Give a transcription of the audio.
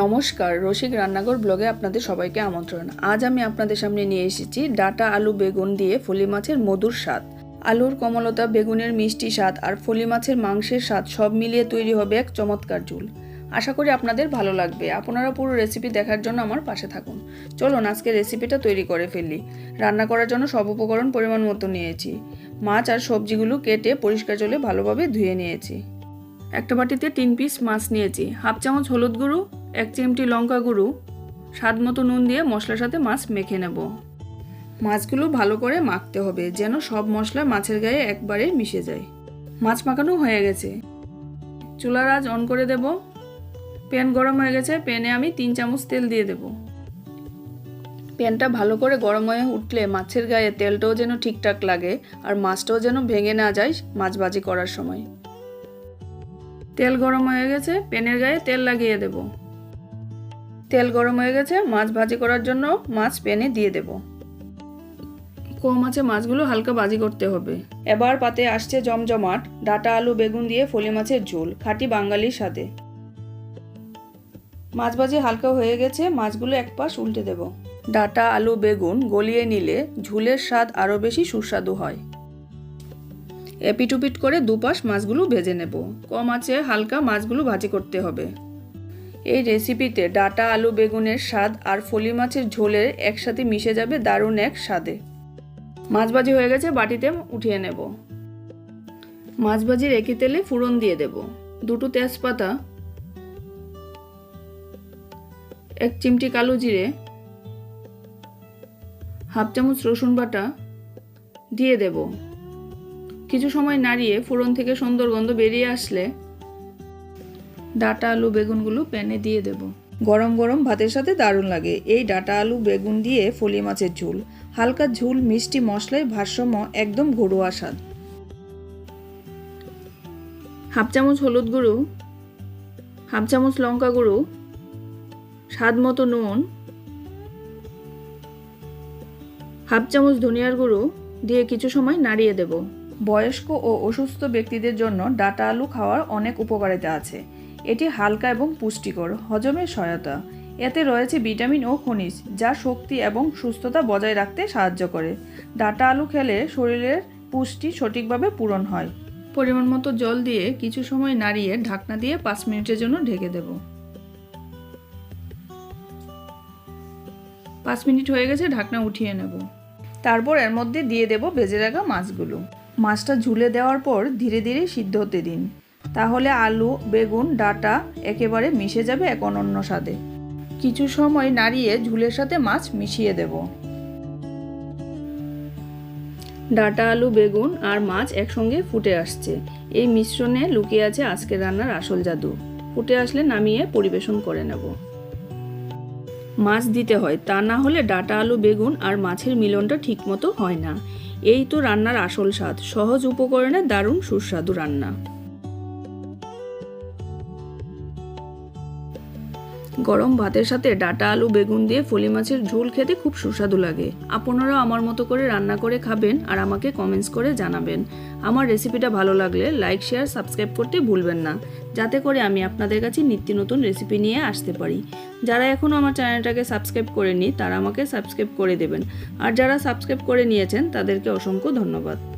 নমস্কার, রসিক রান্নাঘর ব্লগে আপনাদের সবাইকে আমন্ত্রণ। আজ আমি আপনাদের সামনে নিয়ে এসেছি ডাটা আলু বেগুন দিয়ে ফলি মাছের মধুর স্বাদ। আলুর কমলতা, বেগুনের মিষ্টি স্বাদ আর ফলি মাছের মাংসের স্বাদ সব মিলিয়ে তৈরি হবে এক চমৎকার ঝুল। আশা করি আপনাদের ভালো লাগবে। আপনারা পুরো রেসিপি দেখার জন্য আমার পাশে থাকুন। চলুন, আজকে রেসিপিটা তৈরি করে ফেলি। রান্না করার জন্য সব উপকরণ পরিমাণ মতো নিয়েছি। মাছ আর সবজিগুলো কেটে পরিষ্কার জলে ভালোভাবে ধুয়ে নিয়েছি। একটা বাটিতে তিন পিস মাছ নিয়েছি। হাফ চামচ হলুদ গুঁড়ো, এক চিমটি লঙ্কা গুঁড়ো, স্বাদ মতো নুন দিয়ে মশলার সাথে মাছ মেখে নেব। মাছগুলো ভালো করে মাখতে হবে যেন সব মশলা মাছের গায়ে একবারে মিশে যায়। মাছ মাখানো হয়ে গেছে। চুলার আজ অন করে দেব। প্যান গরম হয়ে গেছে, প্যানে আমি তিন চামচ তেল দিয়ে দেব। প্যানটা ভালো করে গরম হয়ে উঠলে মাছের গায়ে তেলটাও যেন ঠিকঠাক লাগে আর মাছটাও যেন ভেঙে না যায় মাছ ভাজি করার সময়। তেল গরম হয়ে গেছে প্যানের গায়ে তেল লাগিয়ে দেব। তেল গরম হয়ে গেছে, মাছ ভাজি করার জন্য মাছ প্যানে দিয়ে দেব। কম আছে মাছগুলো হালকা ভাজি করতে হবে। এবার পাতে আসছে জমজমাট, ডাটা আলু, বেগুন দিয়ে ফলি মাছের ঝোল, খাঁটি বাঙালির সাথে মাছ ভাজি হালকা হয়ে গেছে, মাছগুলো এক পাশ উল্টে দেব। ডাটা, আলু, বেগুন গলিয়ে নিলে ঝুলের স্বাদ আরও বেশি সুস্বাদু হয়। এপিটুপিট করে দুপাশ মাছগুলো ভেজে নেব। কম আছে হালকা মাছগুলো ভাজি করতে হবে। এই রেসিপিতে ডাটা, আলু, বেগুনের স্বাদ আর ফলি মাছের ঝোলের একসাথে মিশে যাবে দারুণ এক স্বাদে। মাছ ভাজি হয়ে গেছে, বাটিতে উঠিয়ে নেব। মাছ ভাজির একই তেলে ফুরন দিয়ে দেব। দুটো তেজপাতা, এক চিমটি কালো জিরে, হাফ চামচ রসুন বাটা দিয়ে দেবো। কিছু সময় নাড়িয়ে ফোড়ন থেকে সুন্দর গন্ধ বেরিয়ে আসলে ডাটা আলু বেগুনগুলো প্যানে দিয়ে দেব। গরম গরম ভাতের সাথে দারুণ লাগে। এই ডাটা আলু বেগুন দিয়ে ফলি মাছের ঝোল। হালকা ঝোল, মিষ্টি মশলায় ভারসাম্য একদম ঘরোয়া স্বাদ। হাফ চামচ হলুদ গুঁড়ো, হাফ চামচ লঙ্কা গুঁড়ো, স্বাদ মতো নুন, হাফ চামচ ধনিয়ার গুঁড়ো দিয়ে কিছু সময় নাড়িয়ে দেবো। বয়স্ক ও অসুস্থ ব্যক্তিদের জন্য ডাটা আলু খাওয়ার অনেক উপকারিতা আছে। এটি হালকা এবং পুষ্টিকর হজমের সহায়তা। এতে রয়েছে ভিটামিন ও খনিজ, যা শক্তি এবং সুস্থতা বজায় রাখতে সাহায্য করে। ডাটা আলু খেলে শরীরের পুষ্টি সঠিকভাবে পূরণ হয়। পরিমাণ মতো জল দিয়ে কিছু সময় নাড়িয়ে ঢাকনা দিয়ে পাঁচ মিনিটের জন্য ঢেকে দেব। পাঁচ মিনিট হয়ে গেছে, ঢাকনা উঠিয়ে নেব। তারপর এর মধ্যে দিয়ে দেব ভেজে রাখা মাছগুলো। মাছটা ঝুলে দেওয়ার পর ধীরে ধীরে সিদ্ধ হতে দিন। তাহলে আলু, বেগুন, ডাটা একেবারে মিশে যাবে এক অনন্য স্বাদে। কিছু সময় নাড়িয়ে ঝুলের সাথে মাছ মিশিয়ে দেব। ডাটা, আলু, বেগুন আর মাছ একসঙ্গে ফুটে আসছে। এই মিশ্রণে লুকিয়ে আছে আজকের রান্নার আসল জাদু। ফুটে আসলে নামিয়ে পরিবেশন করে নেব। মাছ দিতে হয়, তা না হলে ডাটা, আলু, বেগুন আর মাছের মিলনটা ঠিকমতো হয় না। এই তো রান্নার আসল স্বাদ। সহজ উপকরণে দারুণ সুস্বাদু রান্না। গরম ভাতের সাথে ডাটা, আলু, বেগুন দিয়ে ফলি মাছের ঝোল খেতে খুব সুস্বাদু লাগে। আপনারাও আমার মতো করে রান্না করে খাবেন আর আমাকে কমেন্টস করে জানাবেন। আমার রেসিপিটা ভালো লাগলে লাইক শেয়ার সাবস্ক্রাইব করতে ভুলবেন না। যাতে করে আমি আপনাদের কাছে নিত্য নতুন রেসিপি নিয়ে আসতে পারি। যারা এখনও আমার চ্যানেলটাকে সাবস্ক্রাইব করেনি তারা আমাকে সাবস্ক্রাইব করে দেবেন। আর যারা সাবস্ক্রাইব করে নিয়েছেন, তাদেরকে অসংখ্য ধন্যবাদ।